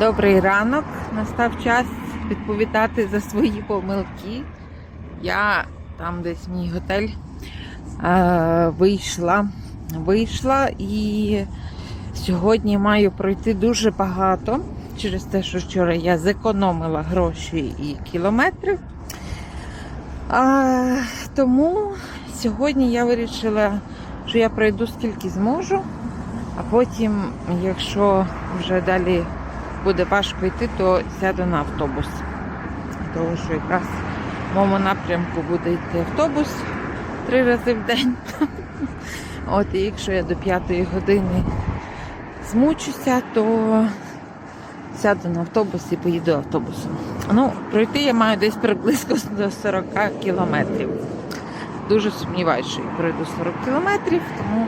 Добрий ранок. Настав час відповідати за свої помилки. Я там десь мій готель е, вийшла. Вийшла і сьогодні маю пройти дуже багато через те, що вчора я зекономила гроші і кілометри. А, тому сьогодні я вирішила, що я пройду скільки зможу, а потім, якщо вже далі буде важко йти, то сяду на автобус. Тому що якраз в моєму напрямку буде йти автобус три рази в день. От і якщо я до п'ятої години змучуся, то сяду на автобус і поїду автобусом. Ну, пройти я маю десь приблизно до 40 кілометрів. Дуже сумніваюся, що я пройду 40 кілометрів, тому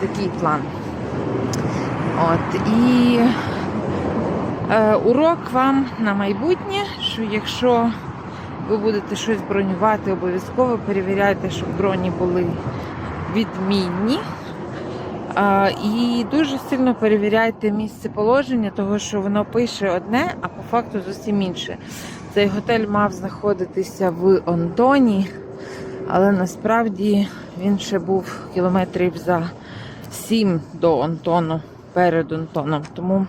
такий план. От і урок вам на майбутнє, що якщо ви будете щось бронювати, обов'язково перевіряйте, щоб броні були відмінні. І дуже сильно перевіряйте місце положення, того що воно пише одне, а по факту зовсім інше. Цей готель мав знаходитися в Онтоні, але насправді він ще був кілометрів за 7 до Онтону, перед Онтоном. Тому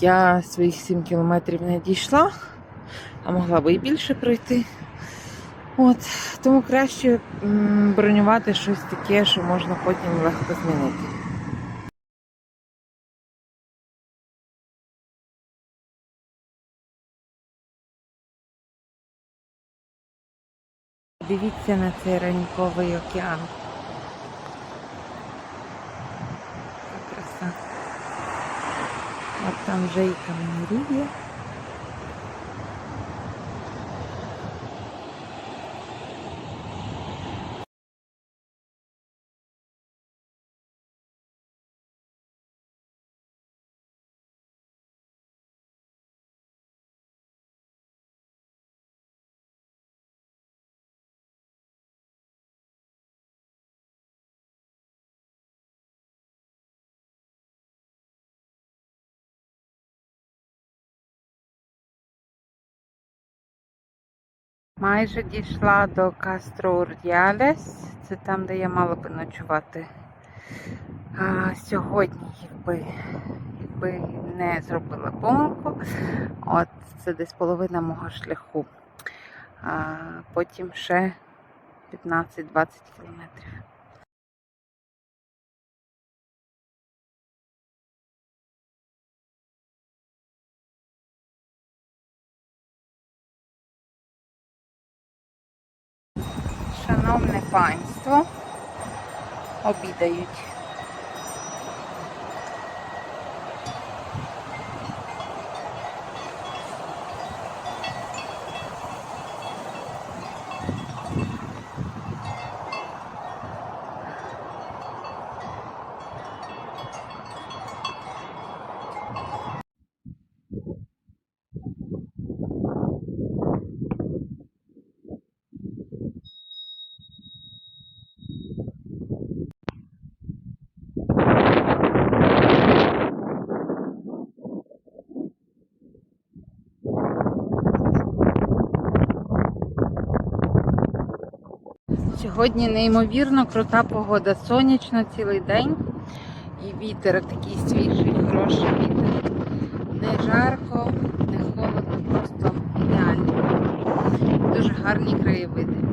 я своїх 7 кілометрів не дійшла, а могла би і більше пройти. От, тому краще бронювати щось таке, що можна потім легко змінити. Дивіться на цей ранковий океан. От там вже і каменярі. Майже дійшла до Кастро Урдіалес. Це там, де я мала би ночувати. А, сьогодні, якби, якби не зробила помилку, от це десь половина мого шляху. А, потім ще 15-20 кілометрів. Шановне панство, обідають. Сьогодні неймовірно крута погода. Сонячно цілий день. І вітер такий свіжий, хороший вітер. Не жарко, не холодно, просто ідеально. Дуже гарні краєвиди.